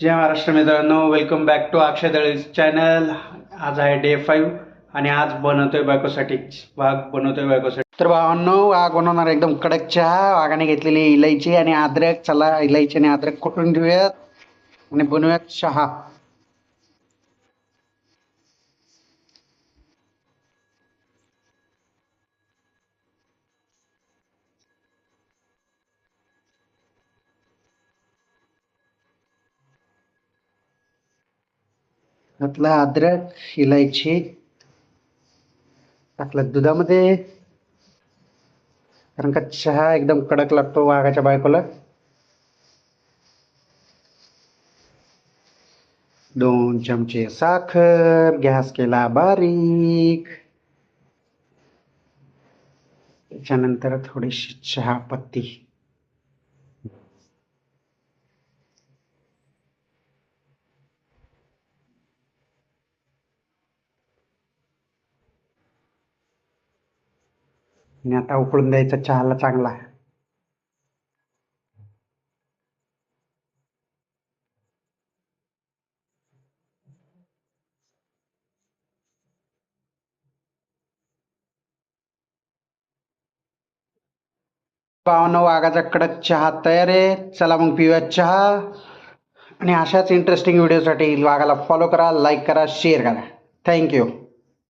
जय महाराष्ट्र मित्रांनो welcome back to Akshay Dale channel आज आहे डे फाईव्ह आणि आज बनवतोय बायकोसाठी. वाघ बनवतोय बायकोसाठी. तर भावांनो वाघ बनवणार एकदम कडक चहा. वाघाने घेतलेली इलायची आणि अद्रक. चला इलायची आणि अद्रक कुटून घेऊयात? आणि बनवूयात चहा. घातला अद्रक इलायची टाकलं दुधामध्ये. कारण का चहा एकदम कडक लागतो वाघाच्या बायकोला. दोन चमचे साखर गॅस केला बारीक. त्याच्यानंतर थोडीशी चहा आणि आता उकळून द्यायचा चहाला चांगला. पावन वाघाचा कडक चहा तयार आहे. चला मग पिऊया चहा. आणि अशाच इंटरेस्टिंग व्हिडिओसाठी वाघाला फॉलो करा लाईक करा शेअर करा. थँक्यू